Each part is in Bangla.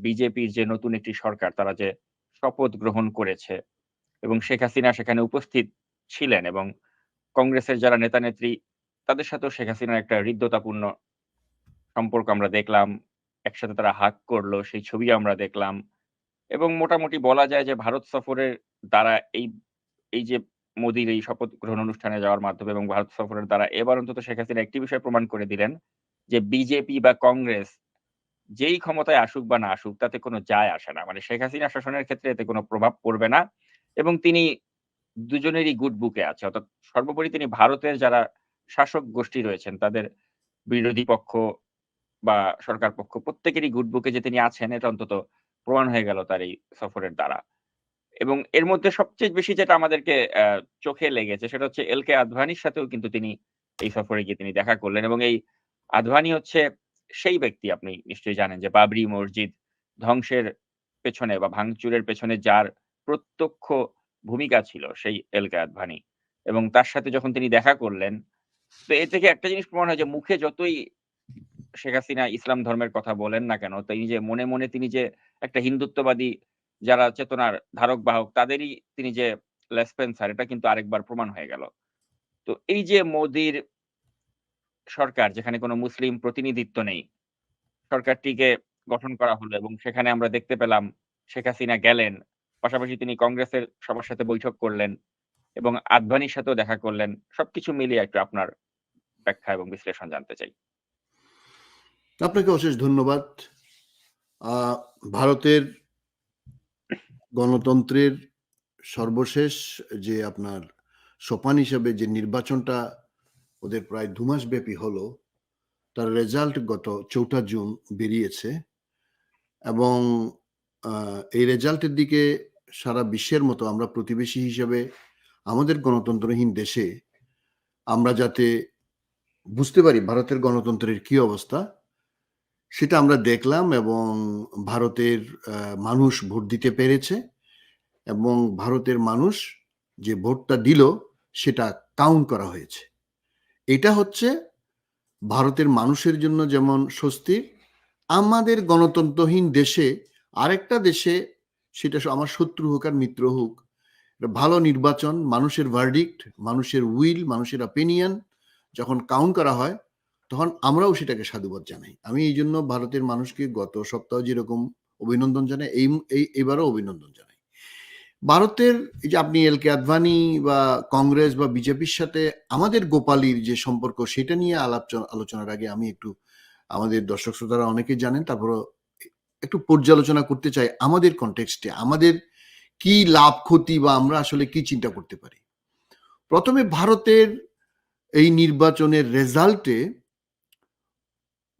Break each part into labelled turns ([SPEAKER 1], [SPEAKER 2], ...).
[SPEAKER 1] বিজেপির যে নতুন একটি সরকার তারা যে শপথ গ্রহণ করেছে এবং শেখ হাসিনা সেখানে উপস্থিত ছিলেন এবং কংগ্রেসের যারা নেতা-নেত্রী তাদের সাথেও শেখ হাসিনার একটা হৃদ্যতাপূর্ণ সম্পর্ক আমরা দেখলাম। একসাথে তারা হাক করল সেই ছবি আমরা দেখলাম। এবং মোটামুটি বলা যায় যে ভারত সফরের দ্বারা এই, এই যে মোদির এই শপথ গ্রহণ অনুষ্ঠানে যাওয়ার মাধ্যমে এবং ভারত সফরের দ্বারা এবার অন্তত শেখ হাসিনা একটি বিষয় প্রমাণ করে দিলেন যে বিজেপি বা কংগ্রেস যেই ক্ষমতায় আসুক বা না আসুক, তাতে কোনো যায় আসে না। মানে শেখ হাসিনা শাসনের ক্ষেত্রে এতে কোনো প্রভাব পড়বে না এবং তিনি দুজনেরই গুড বুকে আছে। অর্থাৎ সর্বোপরি তিনি ভারতের যারা শাসক গোষ্ঠী রয়েছেন, তাদের বিরোধী পক্ষ বা সরকার পক্ষ প্রত্যেকেরই গুড বুকে যে তিনি আছেন, এটা অন্তত প্রমাণ হয়ে গেল তার এই সফরের দ্বারা। এবং এর মধ্যে সবচেয়ে বেশি যেটা আমাদেরকে চোখে লেগেছে সেটা হচ্ছে এল কে আদভানির সাথেও কিন্তু তিনি এই সফরে গিয়ে তিনি দেখা করলেন এবং এই আদভানি হচ্ছে সেই ব্যক্তি আপনি নিশ্চয়ই জানেন যে বাবরি মসজিদ ধ্বংসের পেছনে বা ভাঙচুরের পেছনে যার প্রত্যক্ষ ভূমিকা ছিল সেই এল কে আদভানি। এবং তার সাথে যখন তিনি দেখা করলেন, তো এ থেকে একটা জিনিস প্রমাণ হয় যে মুখে যতই শেখ হাসিনা ইসলাম ধর্মের কথা বলেন না কেন, তিনি যে মনে, মনে তিনি যে একটা হিন্দুত্ববাদী যারা চেতনার ধারক বাহক তাদেরই তিনি যে লেসপেন্সার এটা কিন্তু আরেকবার প্রমাণ হয়ে গেল। তো এই যে মোদির সরকার যেখানে কোনো মুসলিম প্রতিনিধিত্ব নেই, সরকারটিকে গঠন করা হলো এবং সেখানে আমরা দেখতে পেলাম শেখ হাসিনা গেলেন। পাশাপাশি তিনি কংগ্রেসের সবার সাথে বৈঠক করলেন এবং আদভানির সাথেও দেখা করলেন। সবকিছু মিলিয়ে একটু আপনার ব্যাখ্যা এবং বিশ্লেষণ জানতে চাই।
[SPEAKER 2] আপনাকে অশেষ ধন্যবাদ। ভারতের গণতন্ত্রের সর্বশেষ যে আপনার সোপান হিসাবে যে নির্বাচনটা ওদের প্রায় দু মাস ব্যাপী হলো, তার রেজাল্ট গত ৪টা জুন বেরিয়েছে। এবং এই রেজাল্টের দিকে সারা বিশ্বের মতো আমরা প্রতিবেশী হিসেবে আমাদের গণতন্ত্রহীন দেশে আমরা যাতে বুঝতে পারি ভারতের গণতন্ত্রের কি অবস্থা, সেটা আমরা দেখলাম এবং ভারতের মানুষ ভোট দিতে পেরেছে এবং ভারতের মানুষ যে ভোটটা দিল সেটা কাউন্ট করা হয়েছে। এটা হচ্ছে ভারতের মানুষের জন্য যেমন স্বস্তির, আমাদের গণতন্ত্রহীন দেশে আরেকটা দেশে সেটা আমার শত্রু হোক আর মিত্র হোক, ভালো নির্বাচন, মানুষের ভার্ডিক্ট, মানুষের উইল, মানুষের অপিনিয়ন যখন কাউন্ট করা হয়, তখন আমরাও সেটাকে সাধুবাদ জানাই। আমি এই জন্য ভারতের মানুষকে গত সপ্তাহে যেরকম অভিনন্দন জানাই, এই এই এবারও অভিনন্দন জানাই। ভারতের এই যে আপনি এল কে আদভানি বা কংগ্রেস বা বিজেপির সাথে আমাদের গোপালীর যে সম্পর্ক, সেটা নিয়ে আলাপ আলোচনার আগে আমি একটু আমাদের দর্শক শ্রোতারা অনেকেই জানেন, তারপরও একটু পর্যালোচনা করতে চাই আমাদের কনটেক্সটে আমাদের কি লাভ, ক্ষতি বা আমরা আসলে কি চিন্তা করতে পারি। প্রথমে ভারতের এই নির্বাচনের রেজাল্টে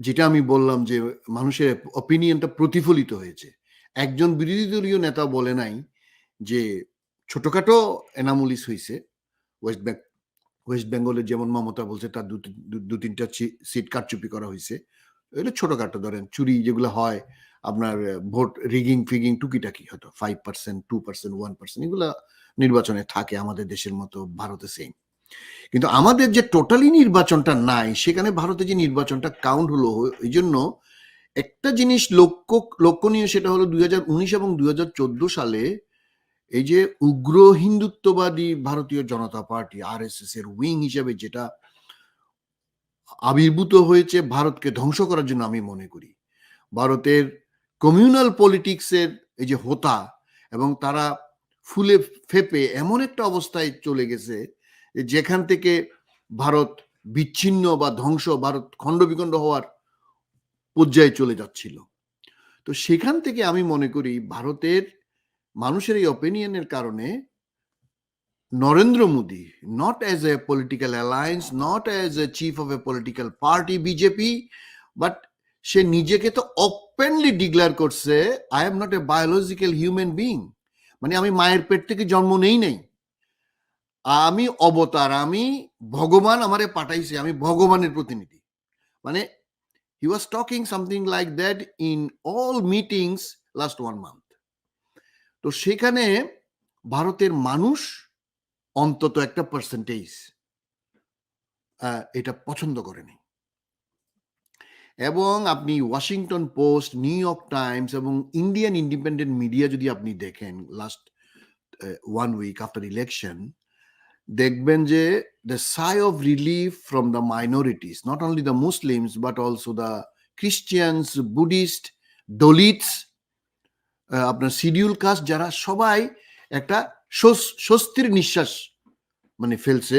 [SPEAKER 2] যেটা আমি বললাম যে মানুষের অপিনিয়নটা প্রতিফলিত হয়েছে। একজন বিরোধী দলীয় নেতা বলে নাই যে ছোটখাটো এনামুলিস হয়েছে ওয়েস্ট বেং ওয়েস্ট বেঙ্গলের যেমন মমতা বলছে, তার দু দু ৩ টা সিট কারচুপি করা হয়েছে এগুলো ছোটখাটো, ধরেন চুরি যেগুলো হয়, আপনার ভোট রিগিং, ফিগিং টুকিটাকি হয়তো 5% 2% 1% এগুলা নির্বাচনে থাকে আমাদের দেশের মতো, ভারতে সেম। কিন্তু আমাদের যে টোটালি নির্বাচনটা নাই, সেখানে ভারতে যে নির্বাচনটা কাউন্ট হলো এই জন্য একটা জিনিস লক্ষ্য লক্ষণীয় সেটা হলো ২০১৯ এবং ২০১৪ সালে এই যে উগ্র হিন্দুত্ববাদী ভারতীয় জনতা পার্টি আরএসএস এর উইং হিসেবে যেটা আবির্ভূত হয়েছে ভারতকে ধ্বংস করার জন্য আমি মনে করি। ভারতের কমিউনাল পলিটিক্স এর এই যে হোতা এবং তারা ফুলে ফেঁপে এমন একটা অবস্থায় চলে গেছে যেখান থেকে ভারত বিচ্ছিন্ন বা ধ্বংস, ভারত খণ্ডবিখণ্ড হওয়ার পর্যায়ে চলে যাচ্ছিল। তো সেখান থেকে আমি মনে করি ভারতের মানুষের এই অপিনিয়নের কারণে Narendra Modi not as a political alliance not as a chief of a political party BJP but সে নিজেকে তো ওপেনলি ডিক্লেয়ার করছে I am not a biological human being মানে আমি মায়ের পেট থেকে জন্ম নেই নাই। আমি অবতার, আমি ভগবান আমারে পাঠাইছে, আমি ভগবানের প্রতিনিধি। মানে he was talking something like that in all meetings last one month তো সেখানে ভারতের মানুষ অন্তত একটা পার্সেন্টেজ এটা পছন্দ করেনি। এবং আপনি Washington Post New York Times এবং ইন্ডিয়ান ইন্ডিপেন্ডেন্ট মিডিয়া যদি আপনি দেখেন last one week after election দেখবেন যে the sigh of relief from the minorities not only the Muslims but also the Christians Buddhist Dalits আপনার শিডিউল কাস্ট যারা সবাই একটা স্বস্তির নিঃশ্বাস মানে ফেলছে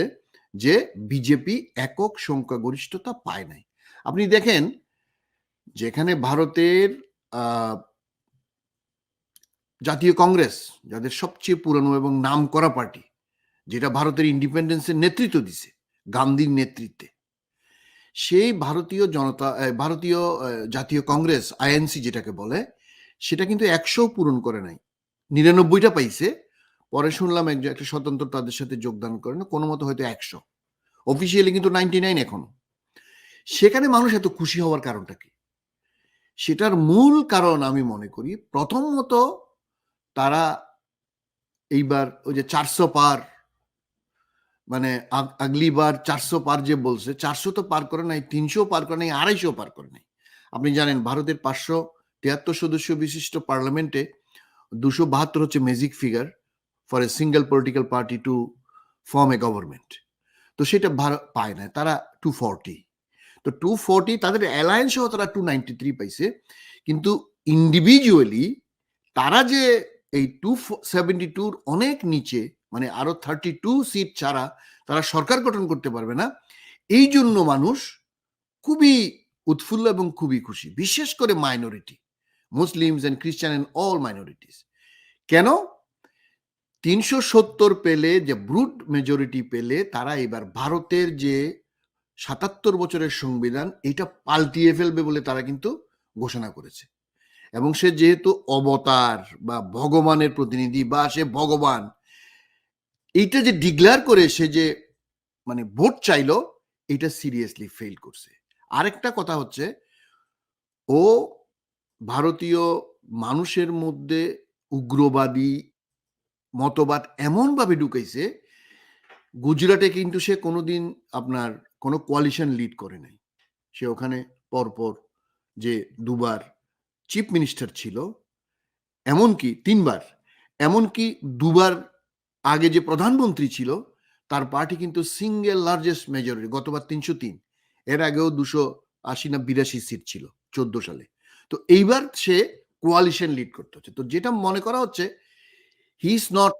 [SPEAKER 2] যে বিজেপি একক সংখ্যাগরিষ্ঠতা পায় নাই। আপনি দেখেন যেখানে ভারতের জাতীয় কংগ্রেস, যাদের সবচেয়ে পুরানো এবং নাম করা পার্টি, যেটা ভারতের ইন্ডিপেন্ডেন্সের নেতৃত্ব দিছে, গান্ধীর নেতৃত্বে, সেই ভারতীয় জনতা ভারতীয় জাতীয় কংগ্রেস আইএনসি যেটাকে বলে সেটা কিন্তু একশো পূরণ করে নাই। নিরানব্বইটা পাইছে। পরে শুনলাম একজন, একটা স্বতন্ত্র তাদের সাথে যোগদান করে না, কোনো মতো হয়তো একশো। অফিসিয়ালি কিন্তু নাইনটি নাইন এখনও। সেখানে মানুষ এত খুশি হওয়ার কারণটা কি? সেটার মূল কারণ আমি মনে করি, প্রথমত তারা এইবার ওই যে চারশো পার মানে আগ- আগলিবার চারশো পার যে বলছে, চারশো তো পার করে নাই, তিনশো পার করে নাই, আড়াইশো পার করে নাই। আপনি জানেন, ভারতের পাঁচশো তিয়াত্তর সদস্য বিশিষ্ট পার্লামেন্টে দুশো বাহাত্তর হচ্ছে magic figure for a single political party to form a government তো সেটা পায় না তারা টু ফর্টি তো টু ফর্টি তাদের অ্যালায়েন্স সহ তারা টু নাইনটি থ্রি পাইছে, কিন্তু ইন্ডিভিজুয়ালি তারা যে এই টু সেভেন্টি টুর অনেক নিচে মানে আরও থার্টি টু সিট ছাড়া তারা সরকার গঠন করতে পারবে না এই জন্য মানুষ খুবই উৎফুল্ল এবং খুবই খুশি, বিশেষ করে minority Muslims and Christian and all minorities কেন? তিনশো সত্তর পেলে, যে ব্রুট মেজরিটি পেলে, তারা এবার ভারতের যে সাতাত্তর বছরের সংবিধান, এটা পাল্টিয়ে ফেলবে বলে তারা কিন্তু ঘোষণা করেছে। এবং সে যেহেতু অবতার বা ভগবানের প্রতিনিধি বা সে ভগবান, এইটা যে ডিক্লেয়ার করে সে যে মানে ভোট চাইলো, এটা সিরিয়াসলি ফেল করছে। আরেকটা কথা হচ্ছে, ও ভারতীয় মানুষের মধ্যে উগ্রবাদী মতবাদ এমনভাবে ঢুকেছে গুজরাটে কিন্তু সে কোনোদিন আপনার কোনো কোয়ালিশন লিড করে নাই। সে ওখানে পরপর যে দুবার চিফ মিনিস্টার ছিল, এমনকি তিনবার, এমনকি দুবার আগে যে প্রধানমন্ত্রী ছিল, তার পার্টি কিন্তু সিঙ্গেল লার্জেস্ট মেজরিটি গতবার তিনশো তিন, এর আগেও দুশো আশি না বিরাশি সিট ছিল, চোদ্দ সালে। তো এইবার সে কোয়ালিশন লিড করতে হচ্ছে। তো যেটা মনে করা হচ্ছে he is not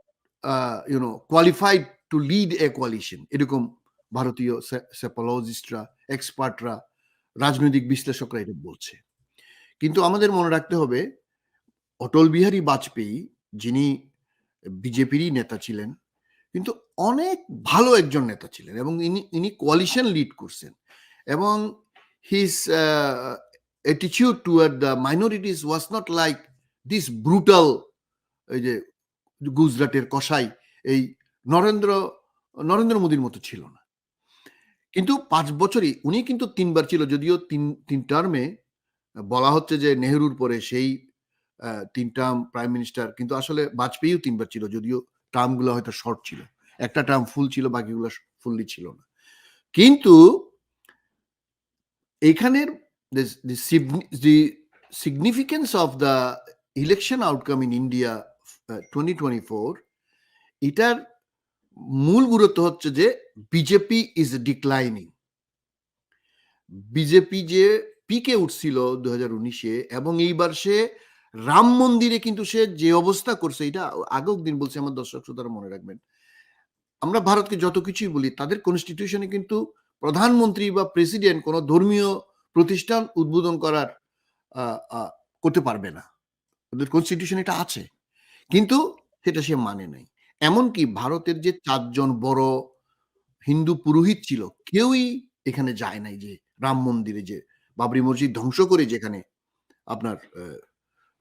[SPEAKER 2] you know qualified to lead a coalition এরকম ভারতীয় সেপোলজিস্টরা এক্সপার্টরা রাজনৈতিক বিশ্লেষকরা এটা বলছে। কিন্তু আমাদের মনে রাখতে হবে, অটল বিহারী বাজপেয়ী, যিনি বিজেপিরই নেতা ছিলেন, কিন্তু অনেক ভালো একজন নেতা ছিলেন এবং ইনি ইনি কোয়ালিশন লিড করছেন এবং his অ্যাটিচিউড toward the minorities was not like this brutal এই যে গুজরাটের কসাই, এই নরেন্দ্র নরেন্দ্র মোদীর মতো ছিল না। কিন্তু পাঁচ বছরই উনি কিন্তু তিনবার ছিল, যদিও তিন তিন টার্মে বলা হচ্ছে যে নেহরুর পরে সেই তিন টার্ম প্রাইম মিনিস্টার কিন্তু আসলে বাজপেয়ীও তিনবার ছিল, যদিও টার্মগুলো হয়তো শর্ট ছিল। একটা টার্ম ফুল ছিল, বাকিগুলো ফুললি ছিল না। কিন্তু এখানের the significance of the election outcome in India twenty twenty four এটার মূল গুরুত্ব হচ্ছে যে বিজেপি ইজ ডিক্লাইনিং বিজেপি যে পিকে উঠছিল দু উনিশে এবং এইবার সে রাম মন্দিরে কিন্তু সে যে অবস্থা করছে, এটা আগেও দিন বলছে আমার দর্শক শ্রোতারা মনে রাখবেন। আমরা ভারতকে যত কিছুই বলি, তাদের কনস্টিটিউশনে কিন্তু প্রধানমন্ত্রী বা প্রেসিডেন্ট কোনো ধর্মীয় প্রতিষ্ঠান উদ্বোধন করার করতে পারবে না। ওদের কনস্টিটিউশন এটা আছে। কিন্তু সেটা সে মানে নাই। এমনকি ভারতের যে চারজন বড় হিন্দু পুরোহিত ছিল, কেউই এখানে যায় নাই যে রাম মন্দিরে যে বাবরি মসজিদ ধ্বংস করে যেখানে আপনার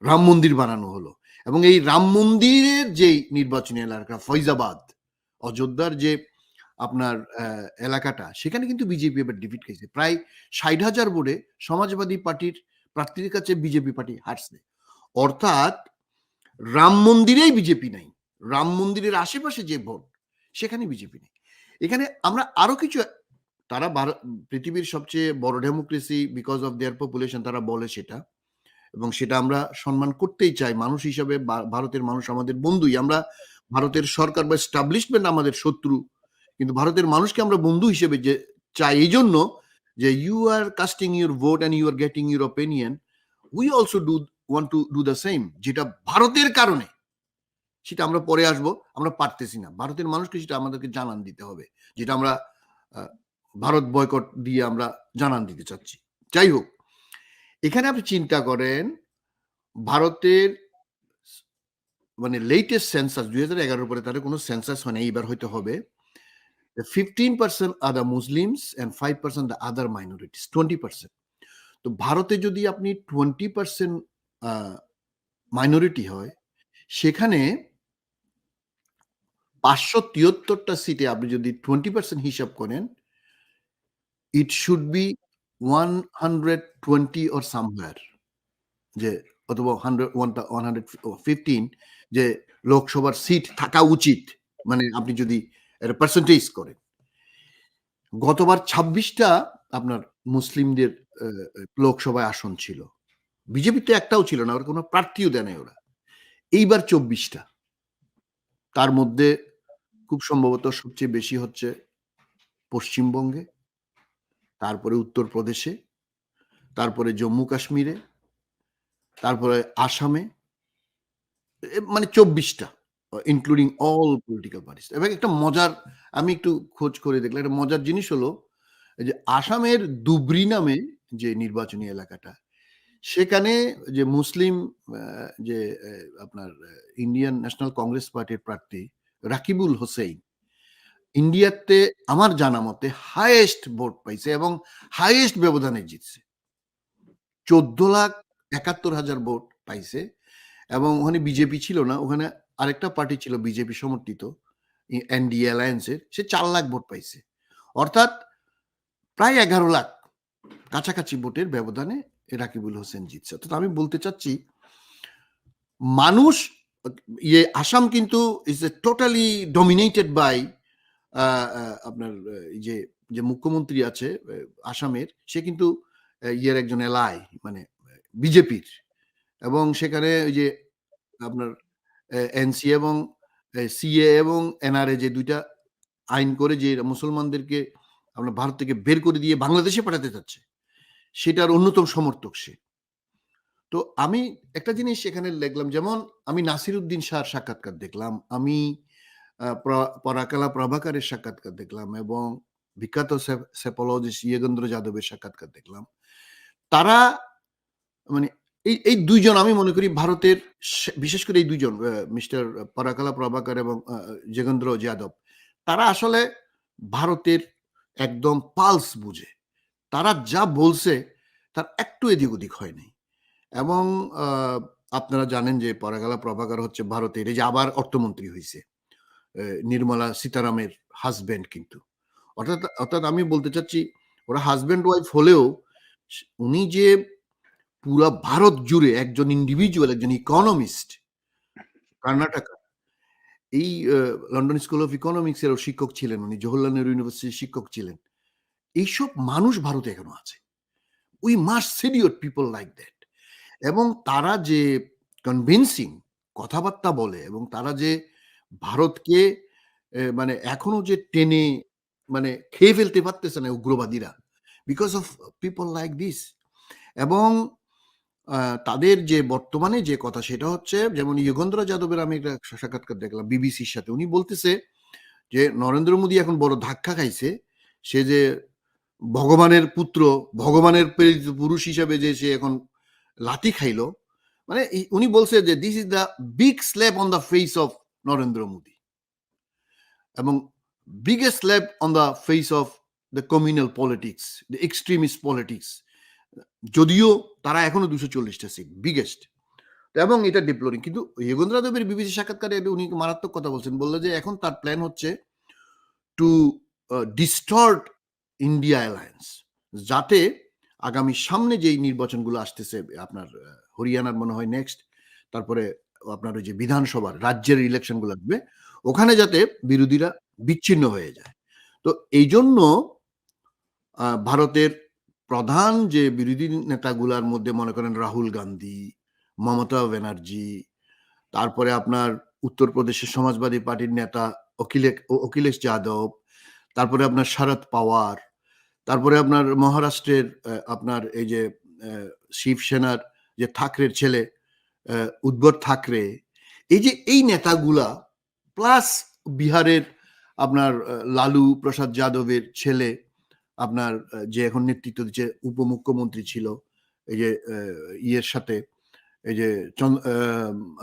[SPEAKER 2] রাম মন্দির বানানো হলো। এবং এই রাম মন্দিরের যে নির্বাচনী এলাকা ফৈজাবাদ অযোধ্যার যে আপনার এলাকাটা, সেখানে কিন্তু বিজেপি এবার ডিফিট খেয়েছে। প্রায় ষাট হাজার ভোটে সমাজবাদী পার্টির প্রার্থীর কাছে বিজেপি পার্টি হারছে অর্থাৎ রাম মন্দিরেই বিজেপি নাই। রাম মন্দিরের আশেপাশে যে ভোট, সেখানে বিজেপি নেই। এখানে আমরা আরও কিছু, তারা পৃথিবীর সবচেয়ে বড় democracy because of their population তারা বলে সেটা। এবং সেটা আমরা সম্মান করতেই চাই। মানুষ হিসাবে ভারতের মানুষ আমাদের বন্ধুই। আমরা ভারতের সরকার বা স্টাবলিশমেন্ট আমাদের শত্রু। কিন্তু ভারতের মানুষকে আমরা বন্ধু হিসেবে যে চাই এই জন্য যে you are casting your vote and you are getting your opinion we also do want to do the same যেটা ভারতের কারণে। সেটা আমরা পরে আসব, আমরা পারতেছি না। ভারতের মানুষকে সেটা আমাদেরকে জানান দিতে হবে, যেটা আমরা ভারত বয়কট দিয়ে আমরা জানান দিতে চাচ্ছি। যাই হোক, এখানে আপনি চিন্তা করেন, ভারতের মানে লেটেস্ট সেন্সাস দুই হাজার এগারোর পরে তাদের কোনো সেন্সাস হয় না এইবার হয়তো হবে। Percent other Muslims and five percent the other minorities twenty percent তো ভারতে যদি আপনি টোয়েন্টি পার্সেন্ট মাইনরিটি হয়, সেখানে পাঁচশো তিয়াত্তরটা সিটে আপনি যদি টোয়েন্টি পার্সেন্ট হিসাব করেন it should be one hundred twenty or somewhere যে, অথবা hundred one one hundred fifteen যে, লোকসভার সিট থাকা উচিত। মানে আপনি যদি এটা পার্সেন্টেজ করে। গতবার ছাব্বিশটা আপনার মুসলিমদের লোকসভায় আসন ছিল। বিজেপিতে একটাও ছিল না, ওর কোনো প্রার্থীও দেয় নাই ওরা। এইবার চব্বিশটা। তার মধ্যে খুব সম্ভবত সবচেয়ে বেশি হচ্ছে পশ্চিমবঙ্গে, তারপরে উত্তরপ্রদেশে, তারপরে জম্মু কাশ্মীরে, তারপরে আসামে মানে চব্বিশটা। ইনক্লুডিং অল পলিটিক্যাল পার্টিস এবং একটা মজার, আমি একটু খোঁজ করে দেখলাম, একটা মজার জিনিস হলো যে আসামের দুবরি নামে যে নির্বাচনী এলাকাটা, সেখানে যে মুসলিম যে আপনার ইন্ডিয়ান ন্যাশনাল কংগ্রেস পার্টির প্রার্থী রাকিবুল হোসেন ইন্ডিয়াতে আমার জানা মতে হাইয়েস্ট ভোট পাইছে এবং হাইয়েস্ট ব্যবধানে জিতছে। চোদ্দ লাখ একাত্তর হাজার ভোট পাইছে এবং ওখানে বিজেপি ছিল না, ওখানে আরেকটা পার্টি ছিল বিজেপি সমর্থিত এনডিএ অ্যালায়েন্সের সে চার লাখ ভোট পাইছে। অর্থাৎ প্রায় এগারো লাখ কাছাকাছি ভোটের ব্যবধানে রাকিবুল হোসেন জিতছে। অর্থাৎ আমি বলতে চাচ্ছি, মানুষ ইয়ে আসাম কিন্তু is a totally dominated by আপনার যে যে মুখ্যমন্ত্রী আছে আসামের, সে কিন্তু ইয়ের একজন এলাই মানে বিজেপির এবং সেখানে ওই যে আপনার এনসি এবং সিএ এবং এনআরএ যে দুইটা আইন করে যে মুসলমানদেরকে আমরা ভারত থেকে বের করে দিয়ে বাংলাদেশে পাঠাতে চাচ্ছে, সেটার অন্যতম সমর্থক সে। তো আমি একটা জিনিস সেখানে দেখলাম, যেমন আমি নাসির উদ্দিন শাহর সাক্ষাৎকার দেখলাম, আমি পরাকালা প্রভাকারের সাক্ষাৎকার দেখলাম এবং বিখ্যাত সেপোলজিস্ট ইয়েগেন্দ্র যাদবের সাক্ষাৎকার দেখলাম। তারা মানে এই এই দুইজন আমি মনে করি ভারতের বিশেষ করে এই দুইজন মিস্টার পরাকালা প্রভাকর এবং আহ, যোগেন্দ্র যাদব তারা আসলে ভারতের একদম পালস বুঝে। তারা যা বলছে তার একটু এদিক ওদিক হয়নি এবং আপনারা জানেন যে পরাকালা প্রভাকর হচ্ছে ভারতের এই যে আবার অর্থমন্ত্রী হয়েছে নির্মলা সীতারামের হাজব্যান্ড কিন্তু। অর্থাৎ অর্থাৎ আমি বলতে চাচ্ছি ওরা হাজব্যান্ড ওয়াইফ হলেও উনি যে পুরা ভারত জুড়ে একজন ইন্ডিভিজুয়াল একজন ইকোনমিস্ট কর্ণাটকা। এই লন্ডন স্কুল অফ ইকোনমিক্স এরও শিক্ষক ছিলেন উনি জওহরলাল নেহরু ইউনিভার্সিটির শিক্ষক ছিলেন। এইসব মানুষ ভারতে এখনও আছে। We must secure people like that এবং তারা যে কনভিনসিং কথাবার্তা বলে এবং তারা যে ভারতকে মানে এখনও যে টেনে মানে খেয়ে ফেলতে পারতেছে না উগ্রবাদীরা because of people like this এবং তাদের যে বর্তমানে যে কথা সেটা হচ্ছে, যেমন যোগেন্দ্র যাদবের আমি একটা সাক্ষাৎকার দেখলাম বিবিসির সাথে। উনি বলতেছে যে, নরেন্দ্র মোদী এখন বড় ধাক্কা খাইছে, সে যে ভগবানের পুত্র, ভগবানের প্রেরিত পুরুষ হিসাবে যে সে এখন লাথি খাইলো মানে উনি বলছে যে this is the big slap on the face of Narendra Modi. এবং biggest slap on the face of the communal politics the extremist politics যদিও তারা এখনও দুশো চল্লিশটা সিট বিগেস্ট এবং এটা ডিপ্লোরিং কিন্তু যোগেন্দ্র দেবের বিবিসি সাক্ষাৎকারে উনি মারাত্মক কথা বলছেন। বলল যে এখন তার প্ল্যান হচ্ছে টু ডিস্টর্ট ইন্ডিয়া অ্যালায়েন্স যাতে আগামী সামনে যেই নির্বাচনগুলো আসতেছে, আপনার হরিয়ানার মনে হয় নেক্সট তারপরে আপনার ওই যে বিধানসভার, রাজ্যের ইলেকশনগুলো আসবে, ওখানে যাতে বিরোধীরা বিচ্ছিন্ন হয়ে যায়। তো এই জন্য ভারতের প্রধান যে বিরোধী নেতাগুলার মধ্যে মনে করেন রাহুল গান্ধী, মমতা ব্যানার্জি, তারপরে আপনার উত্তরপ্রদেশের সমাজবাদী পার্টির নেতা অখিলে অখিলেশ যাদব, তারপরে আপনার শরদ পাওয়ার, তারপরে আপনার মহারাষ্ট্রের আপনার এই যে শিবসেনার যে ঠাকরের ছেলে অ্যা উদ্ধব ঠাকরে, এই যে এই নেতাগুলা প্লাস বিহারের আপনার লালু প্রসাদ যাদবের ছেলে আপনার যে এখন নেতৃত্ব দিচ্ছে উপমুখ্যমন্ত্রী ছিল, এই যে ইয়ের সাথে, এই যে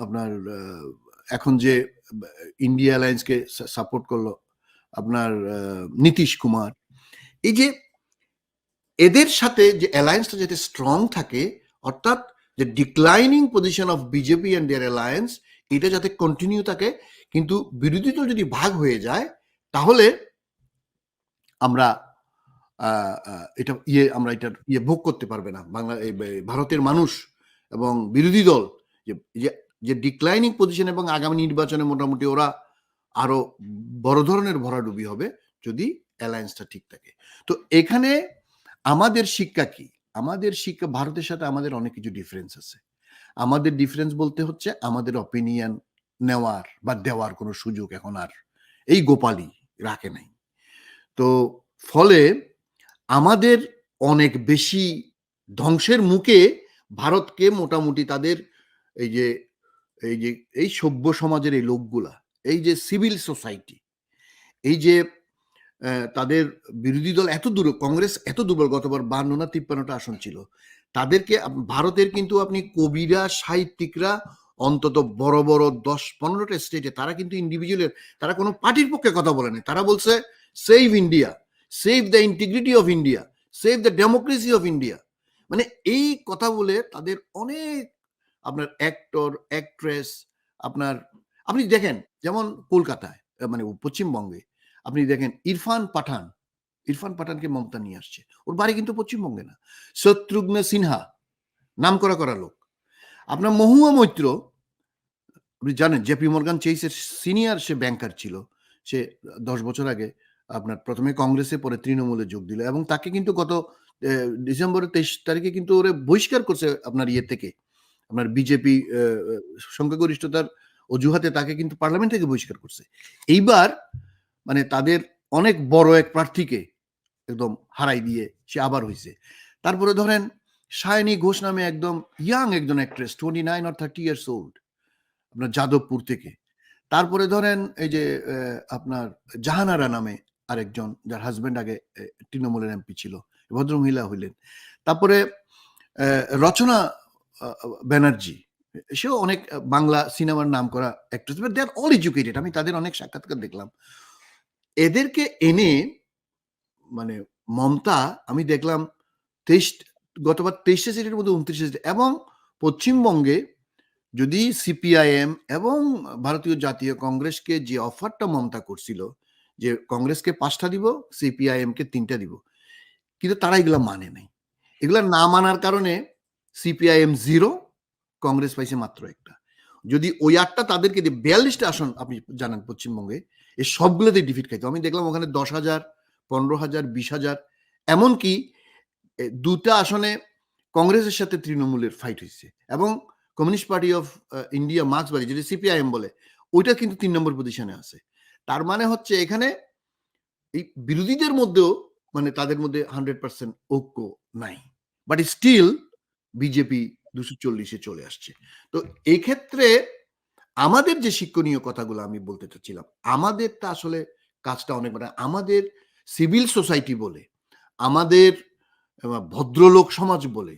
[SPEAKER 2] আপনার এখন যে ইন্ডিয়া অ্যালায়েন্সকে সাপোর্ট করল আপনার নীতিশ কুমার। এই যে এদের সাথে যে অ্যালায়েন্সটা যাতে স্ট্রং থাকে, অর্থাৎ যে declining position of BJP and their alliance এটা যাতে কন্টিনিউ থাকে, কিন্তু বিরোধী দল যদি ভাগ হয়ে যায়, তাহলে আমরা এটা ইয়ে আমরা এটার ইয়ে ভোগ করতে পারবে না। বাংলা ভারতের মানুষ এবং বিরোধী দল যে যে ডিক্লাইনিং পজিশন এবং আগামী নির্বাচনে মোটামুটি ওরা আরও বড় ধরনের ভরাডুবি হবে যদি অ্যালায়েন্সটা ঠিক থাকে। তো এখানে আমাদের শিক্ষা কি? আমাদের শিক্ষা, ভারতের সাথে আমাদের অনেক কিছু ডিফারেন্স আছে। আমাদের ডিফারেন্স বলতে হচ্ছে আমাদের অপিনিয়ন নেওয়ার বা দেওয়ার কোনো সুযোগ এখন আর এই গোপালই রাখে নাই। তো ফলে আমাদের অনেক বেশি ধ্বংসের মুখে ভারতকে মোটামুটি তাদের এই যে এই যে এই সভ্য সমাজের এই লোকগুলা, এই যে সিভিল সোসাইটি, এই যে তাদের বিরোধী দল এত দূর কংগ্রেস এত দুর্বল গতবার ৫২ না ৫৩ টা আসন ছিল। তাদেরকে ভারতের কিন্তু আপনি কবিরা, সাহিত্যিকরা অন্তত বড়, বড় দশ পনেরোটা স্টেটে তারা কিন্তু ইন্ডিভিজুয়াল এর তারা কোনো পার্টির পক্ষে কথা বলে। তারা বলছে save India, save the integrity of India, save the democracy of India. মানে এই কথা বলে তাদের অনেক আপনার অ্যাক্টর, অ্যাক্ট্রেস আপনার আপনি দেখেন যেমন কলকাতায় মানে পশ্চিমবঙ্গে আপনি দেখেন ইরফান পাঠান, ইরফান পাঠানকে মমতা নিয়ে আসছে। ওর বাড়ি কিন্তু পশ্চিমবঙ্গে না। শত্রুঘ্ন সিনহা নামকরা করা লোক। আপনার মহুয়া মৈত্র আপনি জানেন জেপি মর্গান চেইসের সিনিয়র সে ব্যাংকার ছিল। সে ১০ বছর আগে আপনার প্রথমে কংগ্রেসে, পরে তৃণমূলে যোগ দিল এবং তাকে কিন্তু গত ডিসেম্বরের ২৩ তারিখে কিন্তু ওরে বহিষ্কার করছে আপনার ইয়ে থেকে। আপনার বিজেপি সংখ্যাগরিষ্ঠতার অজুহাতে তাকে কিন্তু পার্লামেন্ট থেকে বহিষ্কার করছে। এইবার মানে তাদের অনেক বড় এক প্রার্থীকে একদম হারাই দিয়ে সে আবার হয়েছে তারপরে ধরেন সায়নী ঘোষ নামে একদম ইয়াং একজন অ্যাক্ট্রেস 29 অর 30 ইয়ার্স ওল্ড আপনার যাদবপুর থেকে। তারপরে ধরেন এই যে আপনার জাহানারা নামে আরেকজন যার হাসব্যান্ড আগে তৃণমূলের এমপি ছিল। ভদ্রমহিলা হইলেন। তারপরে রচনা ব্যানার্জি, সেও অনেক বাংলা সিনেমার নামকরা actress but they are all educated আমি তাদের অনেক সাক্ষাৎকার দেখলাম। এদেরকে এনে মানে মমতা, আমি দেখলাম ২৩ গতবার ২৩ টা সিটের মধ্যে ২৯ টা সিট এবং পশ্চিমবঙ্গে যদি সিপিআইএম এবং ভারতীয় জাতীয় কংগ্রেসকে যে অফারটা মমতা করছিল যে কংগ্রেসকে পাঁচটা দিব, সিপিআইএমকে ৩ টা দিব। কিন্তু তারা এগুলা মানে নাই। এগুলা না মানার কারণে সিপিআইএম জিরো কংগ্রেস পাইছে মাত্র একটা যদি ওই আটটা তাদেরকে দিয়ে বিয়াল্লিশটা আসন আপনি জানেন পশ্চিমবঙ্গে এই সবগুলোতেই ডিফিট খাইতো। আমি দেখলাম ওখানে দশ হাজার পনেরো হাজার বিশ হাজার এমনকি দুটা আসনে কংগ্রেসের সাথে তৃণমূলের ফাইট হয়েছে এবং কমিউনিস্ট পার্টি অফ ইন্ডিয়া মার্ক্সবাদী যেটা সিপিআইএম বলে ওইটা কিন্তু তিন নম্বর পজিশনে আছে। তার মানে হচ্ছে এখানে এই বিরোধীদের মধ্যেও মানে তাদের মধ্যে 100% ঐক্য নাই। বাট স্টিল বিজেপি দুশো চল্লিশে চলে আসছে। তো এক্ষেত্রে আমাদের যে শিক্ষণীয় কথাগুলো আমি বলতে চাচ্ছিলাম, আমাদের তা আসলে কাজটা অনেক মানে আমাদের সিভিল সোসাইটি বলে, আমাদের ভদ্রলোক সমাজ বলে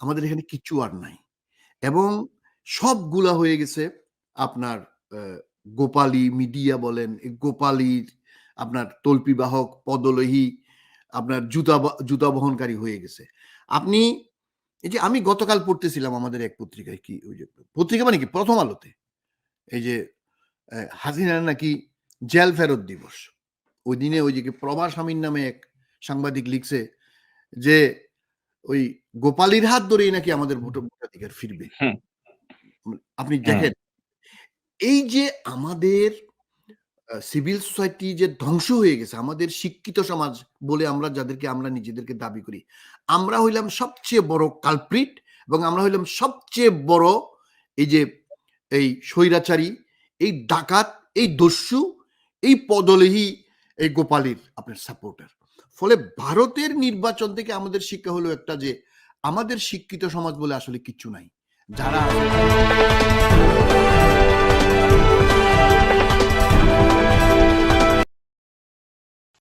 [SPEAKER 2] আমাদের এখানে কিচ্ছু আর নাই। এবং সবগুলা হয়ে গেছে আপনার গোপালী মিডিয়া বলেন, গোপালীর আপনার তল্পি বাহক, পদলোহী, আপনার জুতা জুতা বহনকারী হয়ে গেছে। আপনি এই যে আমি গতকাল পড়তেছিলাম আমাদের এক পত্রিকায় কি ওই যে পত্রিকা মানে কি ১ম আলোতে। এই যে হাসিনার নাকি জেল ফেরত দিবস। ওই দিনে ওই যে প্রভাস আমিন নামে এক সাংবাদিক লিখছে যে ওই গোপালীর হাত ধরেই নাকি আমাদের ভোট ভোটাধিকার ফিরবে। আপনি দেখেন এই যে আমাদের সিভিল সোসাইটি যে ধ্বংস হয়ে গেছে, আমাদের শিক্ষিত সমাজ বলে আমরা যাদেরকে আমরা নিজেদেরকে দাবি করি, আমরা হইলাম সবচেয়ে বড় কালপ্রিট এবং আমরা হইলাম সবচেয়ে বড় এই যে, এই স্বৈরাচারী, এই ডাকাত, এই দস্যু, এই পদলেহী, এই গোপালীর আপনার সাপোর্টার ফলে ভারতের নির্বাচন থেকে আমাদের শিক্ষা হলো একটা যে, আমাদের শিক্ষিত সমাজ বলে আসলে কিচ্ছু নাই। যারা